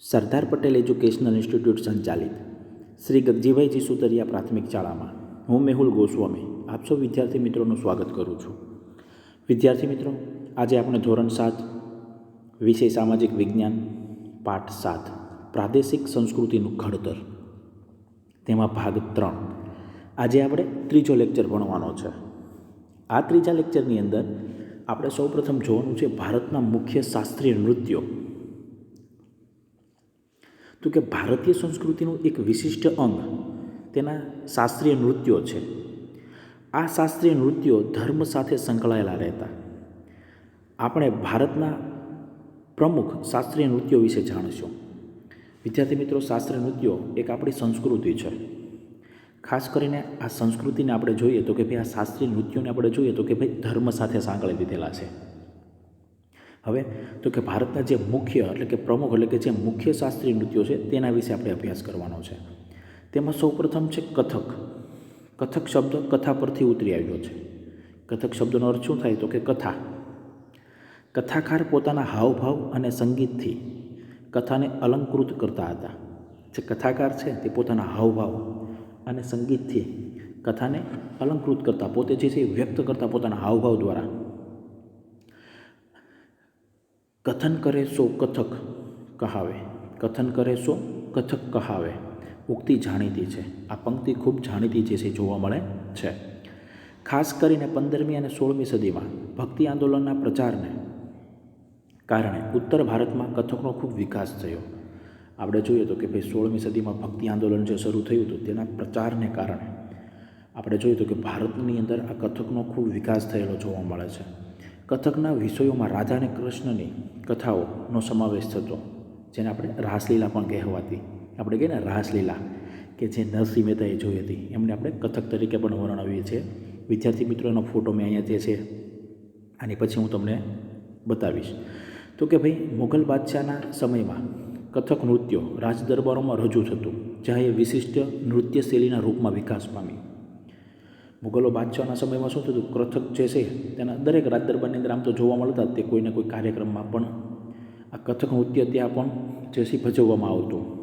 Sardar Patel educational institute સંચાલિત. શ્રી ગગજીભાઈ જીસુતરિયા પ્રાથમિક શાળામાં. હું મેહુલ ગોસ્વામી. આપ વિદ્યાર્થી મિત્રોનું સ્વાગત કરું છું. વિદ્યાર્થી મિત્રો, આજે આપણે ધોરણ સાત, વિષય સામાજિક વિજ્ઞાન, પાઠ સાત, પ્રાદેશિક સંસ્કૃતિનું ઘડતર. તેમાં ભાગ ત્રણ. આજે આપણે ત્રીજો લેક્ચર ભણવાનો છે. આ ત્રીજા લેક્ચરની અંદર આપણે સૌપ્રથમ જોવાનું છે ભારતના મુખ્ય શાસ્ત્રીય નૃત્યો. તો કે ભારતીય સંસ્કૃતિનું એક વિશિષ્ટ અંગ, તેના શાસ્ત્રીય નૃત્યો છે. આ શાસ્ત્રીય નૃત્યો ધર્મ સાથે સંકળાયેલા રહેતા. આપણે ભારતના પ્રમુખ શાસ્ત્રીય નૃત્યો વિશે જાણીશું. વિદ્યાર્થી મિત્રો, શાસ્ત્રીય નૃત્યો એક આપણી સંસ્કૃતિ છે. ખાસ કરીને આ સંસ્કૃતિને આપણે જોઈએ તો કે ભાઈ આ શાસ્ત્રીય નૃત્યોને આપણે જોઈએ તો કે ભાઈ ધર્મ સાથે સાંકળી દીધેલા છે. હવે તો કે ભારતના જે મુખ્ય એટલે કે પ્રમુખ એટલે કે જે મુખ્ય શાસ્ત્રીય નૃત્યો છે તેના વિશે આપણે અભ્યાસ કરવાનો છે. તેમાં સૌપ્રથમ છે કથક. કથક શબ્દ કથા પરથી ઉતરી આવ્યો છે. કથક શબ્દનો અર્થ શું થાય તો કે કથા. કથાકાર પોતાના હાવભાવ અને સંગીતથી કથાને અલંકૃત કરતા હતા. જે કથાકાર છે તે પોતાના હાવભાવ અને સંગીતથી કથાને અલંકૃત કરતા, પોતે જે છે વ્યક્ત કરતા પોતાના હાવભાવ દ્વારા કથન કરે સો કથક કહાવે. કથન કરે સો કથક કહાવે. ઉક્તિ જાણીતી છે. આ પંક્તિ ખૂબ જાણીતી છે જોવા મળે છે. ખાસ કરીને પંદરમી અને સોળમી સદીમાં ભક્તિ આંદોલનના પ્રચારને કારણે ઉત્તર ભારતમાં કથકનો ખૂબ વિકાસ થયો. આપણે જોઈએ તો કે ભાઈ સોળમી સદીમાં ભક્તિ આંદોલન જે શરૂ થયું હતું તેના પ્રચારને કારણે આપણે જોઈએ તો કે ભારતની અંદર આ કથકનો ખૂબ વિકાસ થયેલો જોવા મળે છે. કથકના વિષયોમાં રાધા અને કૃષ્ણની કથાઓનો સમાવેશ થતો, જેને આપણે રાસલીલા પણ કહેવાતી. આપણે કહીએ ને રાસલીલા, કે જે નરસિંહ મહેતાએ જોઈ હતી. એમને આપણે કથક તરીકે પણ વર્ણવીએ છીએ. વિદ્યાર્થી મિત્રોનો ફોટો મેં અહીંયા જે છે, આની પછી હું તમને બતાવીશ. તો કે ભાઈ, મુઘલ બાદશાહના સમયમાં કથક નૃત્યો રાજ દરબારોમાં રજૂ થતું, જ્યાં એ વિશિષ્ટ નૃત્ય શૈલીના રૂપમાં વિકાસ પામી મુગલો બાદશાહના સમયમાં શું થતું કથક જે છે, તેના દરેક રાજ દરબારની અંદર આમ તો જોવા મળતા તે કોઈને કોઈ કાર્યક્રમમાં પણ આ કથક નૃત્ય ત્યાં પણ જે છે, ભજવવામાં આવતું.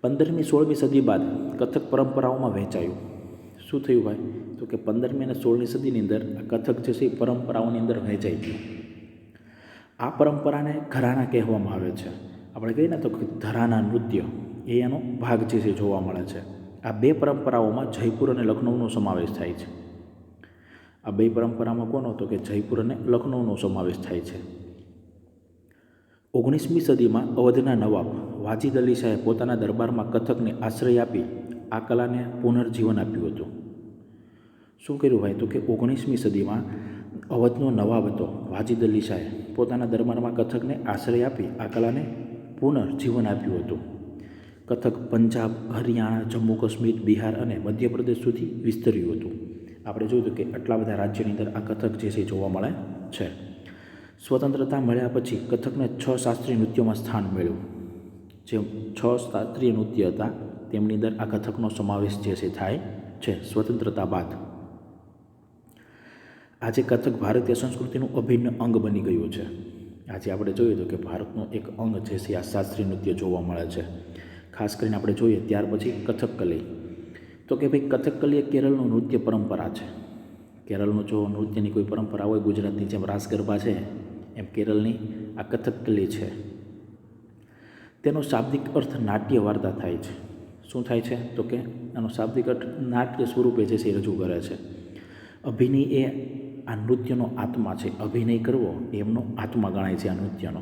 પંદરમી, સોળમી સદી બાદ કથક પરંપરાઓમાં વહેંચાયું. શું થયું ભાઈ? તો કે પંદરમી અને સોળમી સદીની અંદર આ કથક જે છે પરંપરાઓની અંદર વહેંચાઈ ગયું. આ પરંપરાને ઘરાણા કહેવામાં આવે છે. આપણે કહીએ ને તો ધરાના નૃત્ય, એ એનો ભાગ જે છે જોવા મળે છે. આ બે પરંપરાઓમાં જયપુર અને લખનૌનો સમાવેશ થાય છે. આ બે પરંપરામાં કોનો તો કે જયપુર અને લખનૌનો સમાવેશ થાય છે? ઓગણીસમી સદીમાં અવધના નવાબ વાજિદ અલી શાહે પોતાના દરબારમાં કથકને આશ્રય આપી આ કલાને પુનર્જીવન આપ્યું હતું. શું કર્યું ભાઈ તો કે ઓગણીસમી સદીમાં અવધનો નવાબ હતો વાજિદ અલી શાહે પોતાના દરબારમાં કથકને આશ્રય આપી આ કલાને પુનર્જીવન આપ્યું હતું? કથક, પંજાબ, હરિયાણા, જમ્મુ, કાશ્મીર, બિહાર અને મધ્યપ્રદેશ સુધી વિસ્તર્યું હતું. આપણે જોયું હતું કે આટલા બધા રાજ્યની અંદર આ કથક જે છે જોવા મળે છે. સ્વતંત્રતા મળ્યા પછી કથકને છ શાસ્ત્રીય નૃત્યોમાં સ્થાન મળ્યું જે છ શાસ્ત્રીય નૃત્ય હતા, તેમની અંદર આ કથકનો સમાવેશ જે છે થાય છે, સ્વતંત્રતા બાદ. આજે કથક ભારતીય સંસ્કૃતિનું અભિન્ન અંગ બની ગયું છે. આજે આપણે જોઈએ તો કે ભારતનું એક અંગ છે આ શાસ્ત્રીય નૃત્ય જોવા મળે છે. ખાસ કરીને આપણે જોઈએ ત્યાર પછી કથકકલી. તો કે ભાઈ કથકકલી એ કેરળનું નૃત્ય પરંપરા છે. કેરળનું જો નૃત્યની કોઈ પરંપરા હોય, ગુજરાતની જેમ રાસ ગરબા છે, એમ કેરળની આ કથકકલી છે. તેનો શાબ્દિક અર્થ નાટ્ય વાર્તા થાય છે. શું થાય છે? તો કે એનો શાબ્દિક અર્થ નાટ્ય સ્વરૂપે જે છે એ રજૂ કરે છે. અભિનય એ આ નૃત્યનો આત્મા છે. અભિનય કરવો એમનો આત્મા ગણાય છે આ નૃત્યનો.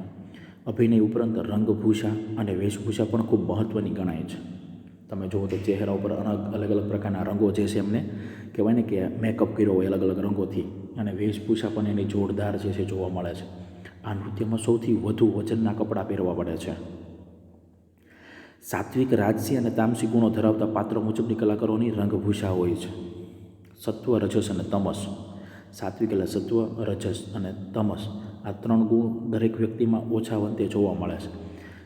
અભિનય ઉપરાંત રંગભૂષા અને વેશભૂષા પણ ખૂબ મહત્ત્વની ગણાય છે. તમે જુઓ તો ચહેરા ઉપર અલગ અલગ અલગ પ્રકારના રંગો જે છે એમને કહેવાય ને કે મેકઅપ કર્યો હોય અલગ અલગ રંગોથી અને વેશભૂષા પણ એની જોરદાર જે છે જોવા મળે છે. આ નૃત્યમાં સૌથી વધુ વજનના કપડાં પહેરવા પડે છે. સાત્વિક રાજસી અને તામસી ગુણો ધરાવતા પાત્ર મુજબની કલાકારોની રંગભૂષા હોય છે. સત્વ, રજસ અને તમસ. સાત્વિક એટલે સત્વ, રજસ અને તમસ. આ ત્રણ ગુણ દરેક વ્યક્તિમાં ઓછા વંતે જોવા મળે છે.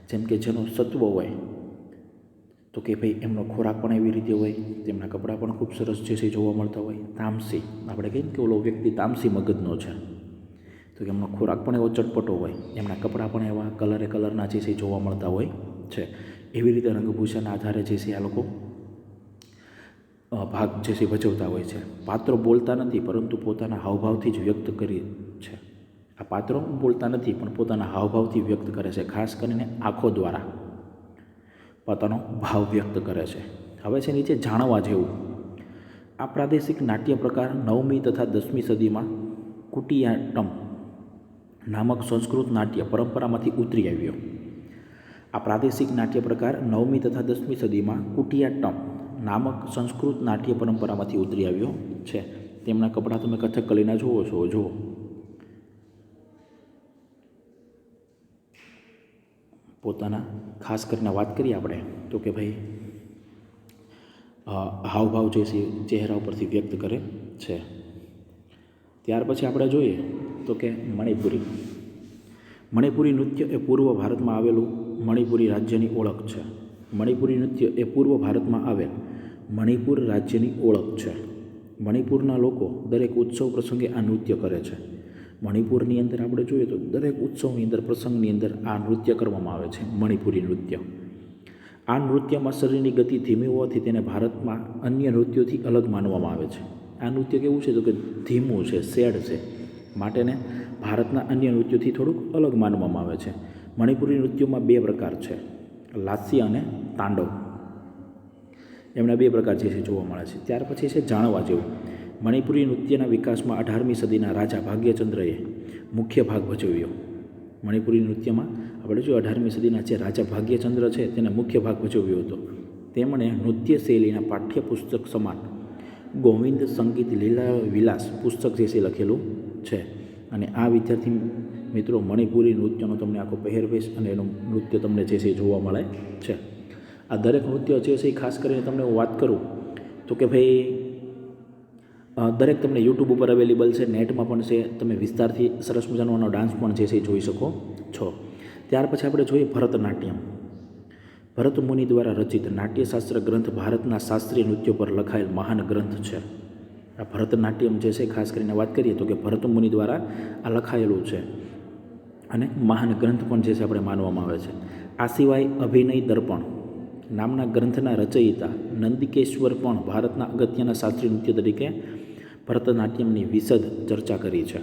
જેમ કે જેનો સત્વ હોય, તો કે ભાઈ એમનો ખોરાક પણ એવી રીતે હોય, તેમના કપડાં પણ ખૂબ સરસ જે છે જોવા મળતા હોય. તામસી, આપણે કહીએ કે ઓલો વ્યક્તિ તામસી મગજનો છે. તો કે એમનો ખોરાક પણ એવો ચટપટો હોય, એમના કપડાં પણ એવા કલરે કલરના જે છે જોવા મળતા હોય છે. એવી રીતે રંગભૂષાના આધારે જે છે આ લોકો ભાગ જે છે ભજવતા હોય છે. પાત્રો બોલતા નથી, પરંતુ પોતાના હાવભાવથી જ વ્યક્ત કરી છે. આ પાત્રો બોલતા નથી, પણ પોતાના હાવભાવથી વ્યક્ત કરે છે, ખાસ કરીને આંખો દ્વારા. પોતાનો ભાવ વ્યક્ત કરે છે. હવે છે નીચે જાણવા જેવું. આ પ્રાદેશિક નાટ્ય પ્રકાર નવમી તથા દસમી સદીમાં કુટિયાટમ નામક સંસ્કૃત નાટ્ય પરંપરામાંથી ઉતરી આવ્યો. આ પ્રાદેશિક નાટ્ય પ્રકાર નવમી તથા દસમી સદીમાં કુટિયાટ્ટમ નામક સંસ્કૃત નાટ્ય પરંપરામાંથી ઉતરી આવ્યો છે. તેમના કપડાં તમે કથકલીના જુઓ છો, જુઓ. પોતાના, ખાસ કરીને વાત કરીએ આપણે, તો કે ભાઈ હાવભાવ જે છે, ચહેરા ઉપરથી વ્યક્ત કરે છે. ત્યાર પછી આપણે જોઈએ, તો કે મણિપુરી. મણિપુરી નૃત્ય એ પૂર્વ ભારતમાં આવેલું મણિપુરી રાજ્યની ઓળખ છે. મણિપુરી નૃત્ય એ પૂર્વ ભારતમાં આવેલ મણિપુર રાજ્યની ઓળખ છે. મણિપુરના લોકો દરેક ઉત્સવ પ્રસંગે આ નૃત્ય કરે છે. મણિપુરની અંદર આપણે જોઈએ તો દરેક ઉત્સવની અંદર, પ્રસંગની અંદર આ નૃત્ય કરવામાં આવે છે, મણિપુરી નૃત્ય. આ નૃત્યમાં શરીરની ગતિ ધીમી હોવાથી તેને ભારતમાં અન્ય નૃત્યોથી અલગ માનવામાં આવે છે. આ નૃત્ય કેવું છે તો કે ધીમું છે, સેડ છે, માટેને ભારતના અન્ય નૃત્યોથી થોડુંક અલગ માનવામાં આવે છે. મણિપુરી નૃત્યોમાં બે પ્રકાર છે લાસી અને તાંડવ. એમના બે પ્રકાર જે છે જોવા મળે છે. ત્યાર પછી છે જાણવા જેવું. મણિપુરી નૃત્યના વિકાસમાં અઢારમી સદીના રાજા ભાગ્યચંદ્રએ મુખ્ય ભાગ ભજવ્યો. મણિપુરી નૃત્યમાં આપણે જો અઢારમી સદીના જે રાજા ભાગ્યચંદ્ર છે તેને મુખ્ય ભાગ ભજવ્યો હતો. તેમણે નૃત્ય શૈલીના પાઠ્યપુસ્તક સમાન ગોવિંદ સંગીત લીલા વિલાસ પુસ્તક જે છે લખેલું છે. અને આ વિદ્યાર્થી મિત્રો મણિપુરી નૃત્યનો તમને આખો પહેરવેશ અને એનું નૃત્ય તમને જે છે જોવા મળે છે. આ દરેક નૃત્ય જે છે એ ખાસ કરીને તમને હું વાત કરું તો કે ભાઈ દરેક તમને યુટ્યુબ ઉપર અવેલેબલ છે, નેટમાં પણ છે, તમે વિસ્તારથી સરસ મજાનો ડાન્સ પણ જે છે એ જોઈ શકો છો. ત્યાર પછી આપણે જોઈએ ભરતનાટ્યમ. ભરત મુનિ દ્વારા રચિત નાટ્યશાસ્ત્ર ગ્રંથ ભારતના શાસ્ત્રીય નૃત્યો પર લખાયેલ મહાન ગ્રંથ છે. આ ભરતનાટ્યમ જે છે, ખાસ કરીને વાત કરીએ તો કે ભરત મુનિ દ્વારા આ લખાયેલું છે. અને મહાન ગ્રંથ પણ જે છે, આપણે માનવામાં આવે છે. આ સિવાય અભિનય દર્પણ નામના ગ્રંથના રચયિતા નંદિકેશ્વર પણ ભારતના અગત્યના શાસ્ત્રીય નૃત્ય તરીકે ભરતનાટ્યમની વિશદ ચર્ચા કરી છે.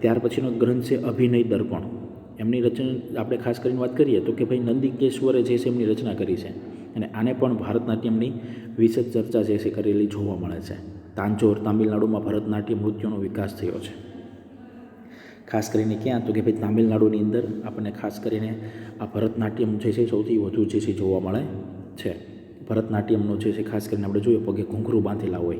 ત્યાર પછીનો ગ્રંથ છે અભિનય દર્પણ. એમની રચના આપણે ખાસ કરીને વાત કરીએ તો કે ભાઈ નંદિકેશ્વરે જે છે એમની રચના કરી છે અને આને પણ ભરતનાટ્યમની વિશદ ચર્ચા જે છે કરેલી જોવા મળે છે. તાંજોર તામિલનાડુમાં ભરતનાટ્યમ નૃત્યનો વિકાસ થયો છે. ખાસ કરીને ક્યાં? તો કે ભાઈ તામિલનાડુની અંદર આપણને ખાસ કરીને આ ભરતનાટ્યમ જે છે સૌથી વધુ જે છે જોવા મળે છે. ભરતનાટ્યમનો જે છે ખાસ કરીને આપણે જોઈએ પગે ઘૂંઘરું બાંધેલા હોય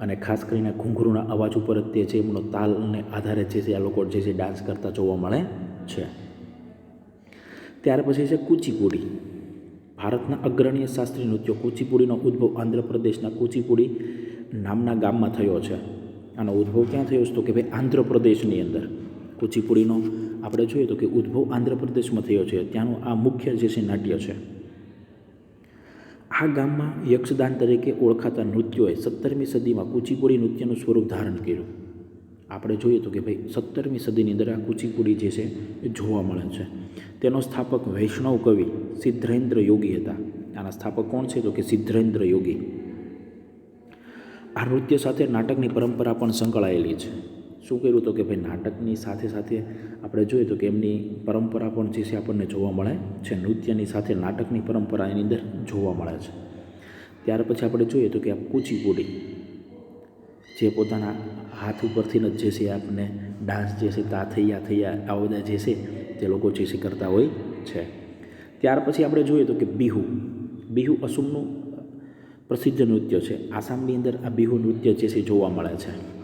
અને ખાસ કરીને ઘૂંઘરૂના અવાજ ઉપર જ તે છે, એમનો તાલને આધારે જે છે આ લોકો જે છે ડાન્સ કરતા જોવા મળે છે. ત્યાર પછી છે કુચીપુડી. ભારતના અગ્રણીય શાસ્ત્રીય નૃત્યો. કુચીપુડીનો ઉદ્ભવ આંધ્રપ્રદેશના કુચીપુડી નામના ગામમાં થયો છે. આનો ઉદ્ભવ ક્યાં થયો છે તો કે ભાઈ આંધ્રપ્રદેશની અંદર. કુચીપુડીનો આપણે જોઈએ તો કે ઉદ્ભવ આંધ્રપ્રદેશમાં થયો છે. ત્યાંનું આ મુખ્ય જે છે નાટ્ય છે. આ ગામમાં યક્ષદાન તરીકે ઓળખાતા નૃત્યોએ સત્તરમી સદીમાં કુચીપુડી નૃત્યનું સ્વરૂપ ધારણ કર્યું. આપણે જોઈએ તો કે ભાઈ, સત્તરમી સદીની અંદર આ કુચીપુડી જે છે, એ જોવા મળે છે. તેનો સ્થાપક વૈષ્ણવ કવિ સિદ્ધેન્દ્ર યોગી હતા. આના સ્થાપક કોણ છે તો કે સિદ્ધરેન્દ્ર યોગી. આ નૃત્ય સાથે નાટકની પરંપરા પણ સંકળાયેલી છે. શું કર્યું તો કે ભાઈ નાટકની સાથે સાથે આપણે જોઈએ તો કે એમની પરંપરા પણ જે છે આપણને જોવા મળે છે, નૃત્યની સાથે નાટકની પરંપરા એની અંદર જોવા મળે છે. ત્યાર પછી આપણે જોઈએ તો કે આ કુચીપુડી જે પોતાના હાથ ઉપરથી જ જે છે આપણને ડાન્સ જે છે તા થૈયા થૈયા આ બધા જે છે તે લોકો જે છે કરતા હોય છે. ત્યાર પછી આપણે જોઈએ તો કે બિહુ બિહુ અસુમનું પ્રસિદ્ધ નૃત્ય છે. આસામની અંદર આ બિહુ નૃત્ય જે છે જોવા મળે છે.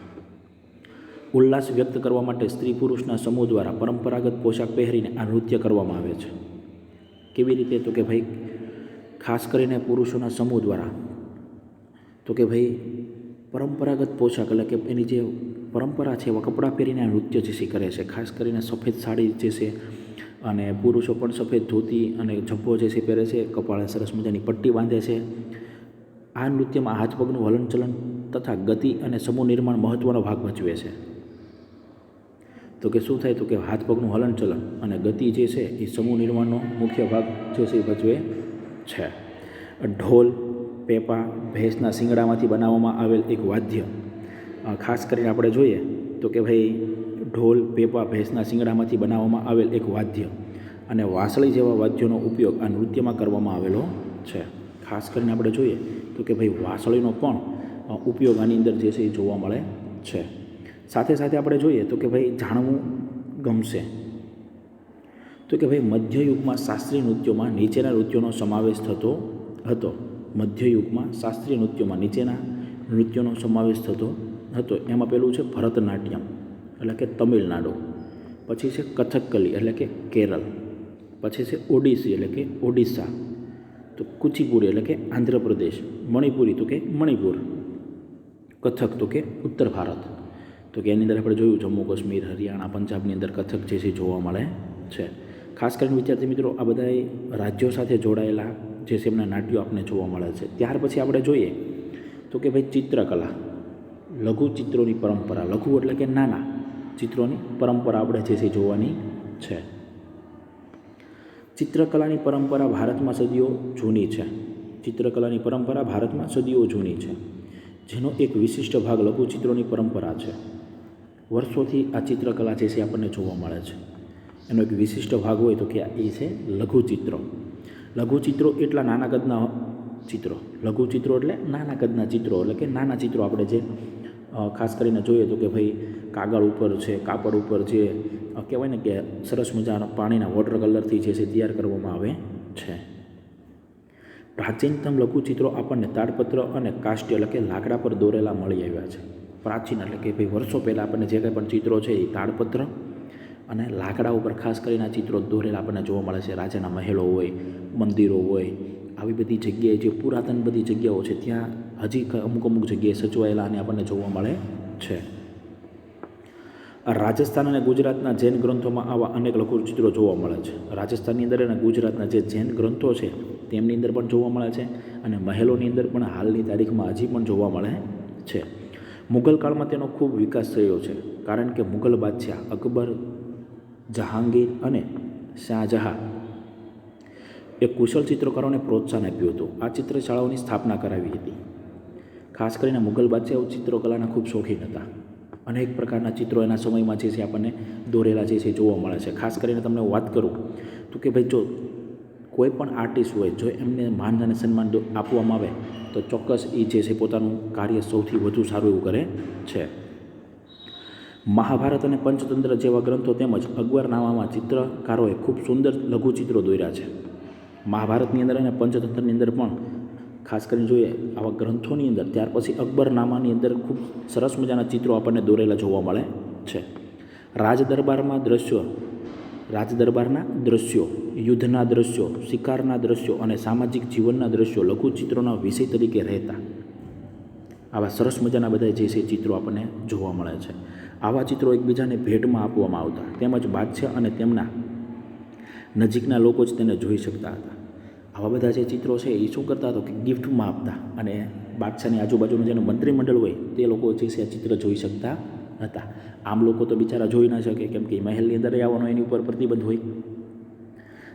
ઉલ્લાસ વ્યક્ત કરવા માટે સ્ત્રી પુરુષના સમૂહ દ્વારા પરંપરાગત પોશાક પહેરીને આ નૃત્ય કરવામાં આવે છે. કેવી રીતે? તો કે ભાઈ, ખાસ કરીને પુરુષોના સમૂહ દ્વારા. તો કે ભાઈ, પરંપરાગત પોશાક એટલે કે એની જે પરંપરા છે, એવા કપડાં પહેરીને આ નૃત્ય જે છે કરે છે. ખાસ કરીને સફેદ સાડી જે છે અને પુરુષો પણ સફેદ ધોતી અને ઝભ્ભો જે છે પહેરે છે, કપાળે સરસ મજાની પટ્ટી બાંધે છે. આ નૃત્યમાં હાથ પગનું હલનચલન તથા ગતિ અને સમૂહ નિર્માણ મહત્ત્વનો ભાગ ભજવે છે. તો કે શું થાય તો કે હાથ પગનું હલનચલન અને ગતિ જે છે એ સમૂહ નિર્માણનો મુખ્ય ભાગ જે છે એ ભજવે છે. ઢોલ, પેપા, ભેંસના શિંગડામાંથી બનાવવામાં આવેલ એક વાદ્ય. ખાસ કરીને આપણે જોઈએ તો કે ભાઈ ઢોલ, પેપા, ભેંસના શિંગડામાંથી બનાવવામાં આવેલ એક વાદ્ય અને વાંસળી જેવા વાદ્યોનો ઉપયોગ આ નૃત્યમાં કરવામાં આવેલો છે. ખાસ કરીને આપણે જોઈએ તો કે ભાઈ વાંસળીનો પણ ઉપયોગ આની અંદર જે છે એ જોવા મળે છે. સાથે સાથે આપણે જોઈએ તો કે ભાઈ જાણવું ગમશે. તો કે ભાઈ મધ્યયુગમાં શાસ્ત્રીય નૃત્યોમાં નીચેના નૃત્યોનો સમાવેશ થતો હતો. મધ્યયુગમાં શાસ્ત્રીય નૃત્યોમાં નીચેના નૃત્યોનો સમાવેશ થતો હતો. એમાં પેલું છે ભરતનાટ્યમ, એટલે કે તમિલનાડુ. પછી છે કથકલી એટલે કે કેરળ. પછી છે ઓડિસી એટલે કે ઓડિશા. તો કુચીપુરી એટલે કે આંધ્રપ્રદેશ. મણિપુરી તો કે મણિપુર. કથક તો કે ઉત્તર ભારત. તો કે એની અંદર આપણે જોયું જમ્મુ કાશ્મીર, હરિયાણા, પંજાબની અંદર કથક જે છે જોવા મળે છે. ખાસ કરીને વિદ્યાર્થી મિત્રો, આ બધા રાજ્યો સાથે જોડાયેલા જે છે એમના નાટ્યો આપણને જોવા મળે છે. ત્યાર પછી આપણે જોઈએ તો કે ભાઈ ચિત્રકલા, લઘુ ચિત્રોની પરંપરા. લઘુ એટલે કે નાના ચિત્રોની પરંપરા આપણે જે છે જોવાની છે. ચિત્રકલાની પરંપરા ભારતમાં સદીઓ જૂની છે. ચિત્રકલાની પરંપરા ભારતમાં સદીઓ જૂની છે. જેનો એક વિશિષ્ટ ભાગ લઘુચિત્રોની પરંપરા છે. વર્ષોથી આ ચિત્રકલા જે છે આપણને જોવા મળે છે. એનો એક વિશિષ્ટ ભાગ હોય તો કે એ છે લઘુચિત્રો. લઘુચિત્રો એટલા નાના કદના ચિત્રો. લઘુચિત્રો એટલે નાના કદના ચિત્રો. એટલે કે નાના ચિત્રો આપણે જે ખાસ કરીને જોઈએ તો કે ભાઈ કાગળ ઉપર છે, કાપડ ઉપર જે કહેવાય ને કે સરસ મજાના પાણીના વોટર કલરથી જે છે તૈયાર કરવામાં આવે છે. પ્રાચીનતમ લઘુચિત્રો આપણને તાડપત્ર અને કાષ્ટ એટલે કે લાકડા પર દોરેલા મળી આવ્યા છે. પ્રાચીન એટલે કે ભાઈ વર્ષો પહેલાં આપણને જે કંઈ પણ ચિત્રો છે એ તાડપત્ર અને લાકડા ઉપર ખાસ કરીને આ ચિત્રો દોરેલા આપણને જોવા મળે છે. રાજાના મહેલો હોય, મંદિરો હોય, આવી બધી જગ્યાએ જે પુરાતન બધી જગ્યાઓ છે, ત્યાં હજી અમુક અમુક જગ્યાએ સચવાયેલા અને આપણને જોવા મળે છે. રાજસ્થાન અને ગુજરાતના જૈન ગ્રંથોમાં આવા અનેક લઘુચિત્રો જોવા મળે છે. રાજસ્થાનની અંદર અને ગુજરાતના જે જૈન ગ્રંથો છે, તેમની અંદર પણ જોવા મળે છે અને મહેલોની અંદર પણ હાલની તારીખમાં હજી પણ જોવા મળે છે. મુઘલ કાળમાં તેનો ખૂબ વિકાસ થયો છે, કારણ કે મુગલ બાદશાહ અકબર, જહાંગીર અને શાહજહાં એ કુશળ ચિત્રકારોને પ્રોત્સાહન આપ્યું હતું. આ ચિત્રશાળાઓની સ્થાપના કરાવી હતી. ખાસ કરીને મુગલ બાદશાહ ચિત્રકલાના ખૂબ શોખીન હતા. અનેક પ્રકારના ચિત્રો એના સમયમાં જે છે આપણને દોરેલા જે છે જોવા મળે છે. ખાસ કરીને તમને વાત કરું તો કે ભાઈ જો કોઈ પણ આર્ટિસ્ટ હોય, જો એમને માન અને સન્માન જો આપવામાં આવે, તો ચોક્કસ એ જે છે પોતાનું કાર્ય સૌથી વધુ સારું એવું કરે છે. મહાભારત અને પંચતંત્ર જેવા ગ્રંથો તેમજ અકબરનામામાં ચિત્રકારોએ ખૂબ સુંદર લઘુચિત્રો દોર્યા છે. મહાભારતની અંદર અને પંચતંત્રની અંદર પણ ખાસ કરીને જોઈએ આવા ગ્રંથોની અંદર, ત્યાર પછી અકબરનામાની અંદર ખૂબ સરસ મજાના ચિત્રો આપણને દોરેલા જોવા મળે છે. રાજ દરબારમાં દ્રશ્યો રાજ દરબારના દ્રશ્યો, યુદ્ધના દ્રશ્યો, શિકારના દ્રશ્યો અને સામાજિક જીવનના દ્રશ્યો લઘુચિત્રોના વિષય તરીકે રહેતા. આવા સરસ મજાના બધા જે છે ચિત્રો આપણને જોવા મળે છે. આવા ચિત્રો એકબીજાને ભેટમાં આપવામાં આવતા, તેમજ બાદશાહ અને તેમના નજીકના લોકો જ તેને જોઈ શકતા હતા. આવા બધા જે ચિત્રો છે એ શું કરતા હતો કે ગિફ્ટમાં આપતા અને બાદશાહની આજુબાજુનું જેનું મંત્રીમંડળ હોય તે લોકો જે છે આ ચિત્ર જોઈ શકતા હતા. આમ લોકો તો બિચારા જોઈ ન શકે, કેમ કે મહેલની અંદર આવવાનો એની ઉપર પ્રતિબંધ હોય.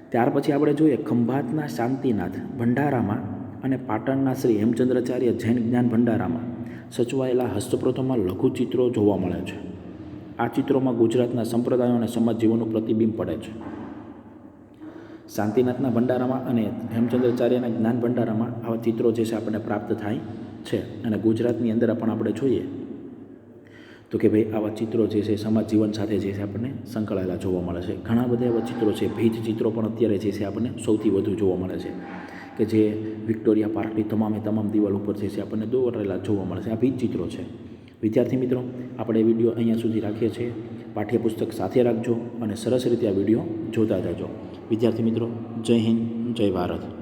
ત્યાર પછી આપણે જોઈએ ખંભાતના શાંતિનાથ ભંડારામાં અને પાટણના શ્રી હેમચંદ્રાચાર્ય જૈન જ્ઞાન ભંડારામાં સચવાયેલા હસ્તપ્રતોમાં લઘુ ચિત્રો જોવા મળે છે. આ ચિત્રોમાં ગુજરાતના સંપ્રદાયો અને સમાજ જીવનનું પ્રતિબિંબ પડે છે. શાંતિનાથના ભંડારામાં અને હેમચંદ્રાચાર્યના જ્ઞાન ભંડારામાં આવા ચિત્રો જે છે આપણને પ્રાપ્ત થાય છે. અને ગુજરાતની અંદર પણ આપણે જોઈએ તો કે ભાઈ આવા ચિત્રો જે છે, સમાજ જીવન સાથે જે છે આપણને સંકળાયેલા જોવા મળે છે. ઘણા બધા એવા ચિત્રો છે ભીત ચિત્રો પણ અત્યારે જે છે આપણને સૌથી વધુ જોવા મળે છે. કે જે વિક્ટોરિયા પાર્કની તમામે તમામ દિવાલ ઉપર જે છે આપણને દોરેલા જોવા મળે છે. આ ભીત ચિત્રો છે. વિદ્યાર્થી મિત્રો, આપણે વીડિયો અહીંયા સુધી રાખીએ છીએ. પાઠ્યપુસ્તક સાથે રાખજો અને સરસ રીતે આ વીડિયો જોતા જજો. વિદ્યાર્થી મિત્રો, જય હિન્દ, જય ભારત.